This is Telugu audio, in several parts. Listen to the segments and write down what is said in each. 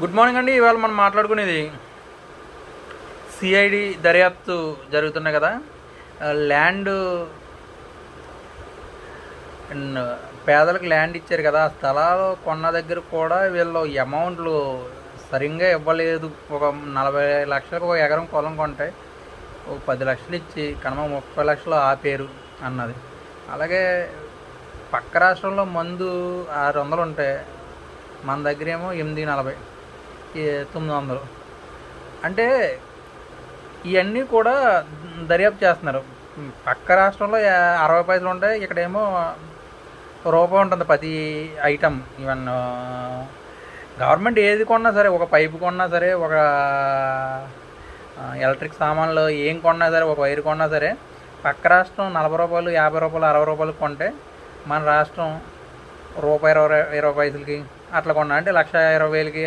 గుడ్ మార్నింగ్ అండి. ఇవాళ మనం మాట్లాడుకునేది సిఐడి దర్యాప్తు జరుగుతున్నాయి కదా. ల్యాండ్ అండ్ పేదలకు ల్యాండ్ ఇచ్చారు కదా. ఆ స్థలాలు కొన్న దగ్గర కూడా వీళ్ళు అమౌంట్లు సరిగ్గా ఇవ్వలేదు. ఒక నలభై లక్షలకు ఒక ఎకరం పొలం కొంటే ఒక పది లక్షలు ఇచ్చి కనుమ ముప్పై లక్షలు ఆపేరు అన్నది. అలాగే పక్క రాష్ట్రంలో మందు ఆరు వందలు ఉంటే మన దగ్గరేమో ఎనిమిది నలభై తొమ్మిది వందలు. అంటే ఇవన్నీ కూడా దర్యాప్తు చేస్తున్నారు. పక్క రాష్ట్రంలో అరవై పైసలు ఉంటాయి. ఇక్కడేమో రూపం ఉంటుంది ప్రతి ఐటమ్. ఈవెన్ గవర్నమెంట్ ఏది కొన్నా సరే ఒక పైపు కొన్నా సరే ఒక ఎలక్ట్రిక్ సామాన్లు ఏం కొన్నా సరే ఒక వైర్ కొన్నా సరే పక్క రాష్ట్రం నలభై రూపాయలు యాభై రూపాయలు అరవై రూపాయలు కొంటే మన రాష్ట్రం రూపాయి ఇరవై ఇరవై పైసలకి అట్లా కొన్నా. అంటే లక్ష ఇరవై వేలకి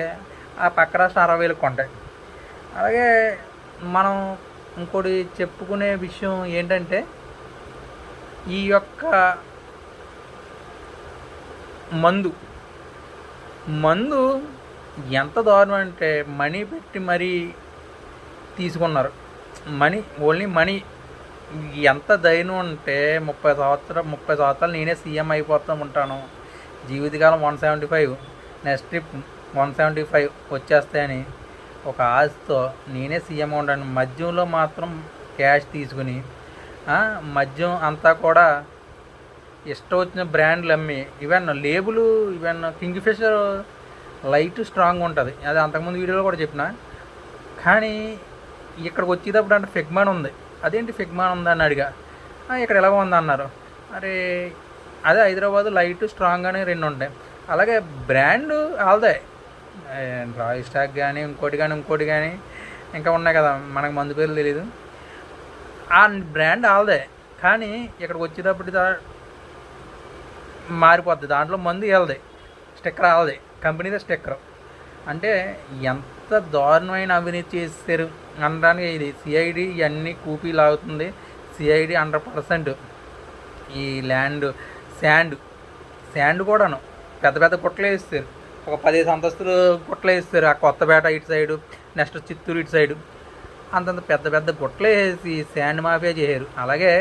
ఆ పక్క రాష్ట్రం అరవై వేలకు కొంటాయి. అలాగే మనం ఇంకోటి చెప్పుకునే విషయం ఏంటంటే ఈ యొక్క మందు మందు ఎంత దారుణం అంటే మనీ పెట్టి మరీ తీసుకున్నారు. Money only money. ఎంత ధైర్యం ఉంటే ముప్పై సంవత్సరం ముప్పై సంవత్సరాలు నేనే సీఎం అయిపోతూ ఉంటాను. జీవితకాలం one seventy five next trip one seventy five వచ్చేస్తాయని ఒక ఆశతో నేనే సీఎం ఉండాను. మద్యంలో మాత్రం క్యాష్ తీసుకుని మద్యం అంతా కూడా ఇష్టం వచ్చిన బ్రాండ్లు అమ్మి even label even Kingfisher light strong ఉంటుంది. అది అంతకుముందు వీడియోలో కూడా చెప్పిన. కానీ ఇక్కడికి వచ్చేటప్పుడు అంటే ఫిగ్మాన్ ఉంది. అదేంటి ఫిగ్మాన్ ఉందని అడిగా. ఇక్కడ ఎలా ఉంది అన్నారు. అరే అదే హైదరాబాద్ లైట్ స్ట్రాంగ్ అని రెండు ఉంటాయి. అలాగే బ్రాండ్ ఆల్దే రాయల్ స్టాక్ కానీ ఇంకోటి కానీ ఇంకోటి కానీ ఇంకా ఉన్నాయి కదా మనకు మందు పేర్లు తెలియదు ఆ బ్రాండ్ ఆల్దే కానీ ఇక్కడికి వచ్చేటప్పుడు దా- మారిపోద్ది. దాంట్లో మందు వెళ్దాయి స్టిక్కర్ ఆల్దే కంపెనీదే స్టిక్కర్ అంటే ఎంత దారుణమైన అవినీతి చేశారు అనడానికి ఇది. సిఐడి ఇవన్నీ కూపీ లాగుతుంది. సిఐడి హండ్రెడ్ పర్సెంట్ ఈ ల్యాండ్ శాండ్ శాండ్ కూడాను పెద్ద పెద్ద గుట్టలు వేస్తారు ఒక పదిహేను అంతస్తులు గుట్టలు వేస్తారు ఆ కొత్తపేట ఇటు సైడు నెక్స్ట్ చిత్తూరు ఇటు సైడు. అంతంత పెద్ద పెద్ద గుట్టలు వేసి శాండ్ మాఫియా చేశారు. అలాగే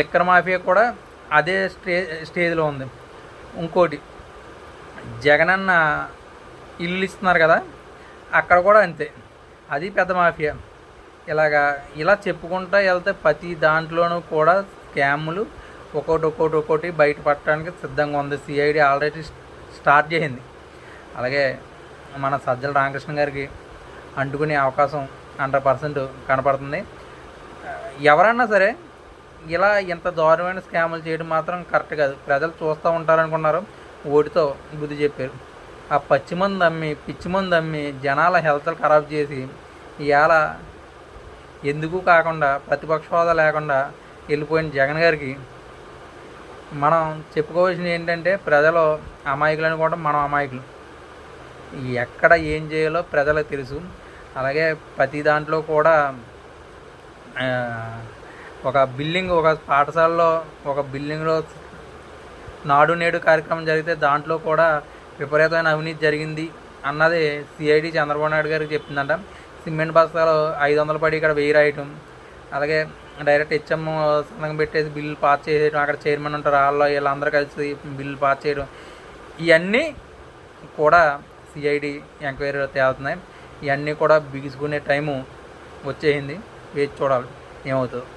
లిక్కర్ మాఫియా కూడా అదే స్టే స్టేజ్లో ఉంది. ఇంకోటి జగనన్న ఇల్లు ఇస్తున్నారు కదా అక్కడ కూడా అంతే. అది పెద్ద మాఫియా. ఇలాగా ఇలా చెప్పుకుంటా వెళ్తే ప్రతి దాంట్లోనూ కూడా స్కాములు ఒక్కోటి ఒక్కోటి ఒక్కోటి పట్టడానికి సిద్ధంగా ఉంది. సిఐడి ఆల్రెడీ స్టార్ట్ చేసింది అలాగే మన సజ్జల రామకృష్ణ గారికి అంటుకునే అవకాశం హండ్రెడ్ పర్సెంట్ కనపడుతుంది. ఎవరన్నా సరే ఇలా ఇంత దారుణమైన స్కాములు చేయడం మాత్రం కరెక్ట్ కాదు. ప్రజలు చూస్తూ ఉంటారనుకున్నారు. ఓటితో బుద్ధి చెప్పారు. ఆ పచ్చిమంది అమ్మి పిచ్చి మందు అమ్మి జనాల హెల్త్ ఖరాబ్ చేసి ఇవాళ ఎందుకు కాకుండా ప్రతిపక్ష హోదా లేకుండా వెళ్ళిపోయిన జగన్ గారికి మనం చెప్పుకోవాల్సింది ఏంటంటే ప్రజలు అమాయకులు అనుకోవడం మనం అమాయకులు. ఎక్కడ ఏం చేయాలో ప్రజలకు తెలుసు. అలాగే ప్రతి దాంట్లో కూడా ఒక బిల్డింగ్ ఒక పాఠశాలలో ఒక బిల్డింగ్లో నాడు నేడు కార్యక్రమం జరిగితే దాంట్లో కూడా విపరీతమైన అవినీతి జరిగింది అన్నది సిఐడి చంద్రబాబు నాయుడు గారికి చెప్పిందంట. సిమెంట్ బస్తాలు ఐదు వందలు పడి ఇక్కడ వెయ్యి రాయటం. అలాగే డైరెక్ట్ హెచ్ఎం సంతకం పెట్టేసి బిల్లు పాస్ చేసేయడం అక్కడ చైర్మన్ ఉంటారు వాళ్ళు వీళ్ళందరూ కలిసి బిల్లు పాస్ చేయడం. ఇవన్నీ కూడా సిఐడి ఎంక్వైరీ తేలుతున్నాయి. ఇవన్నీ కూడా బిగుసుకునే టైము వచ్చేసింది. వేచి చూడాలి. ఏమవుతుందో.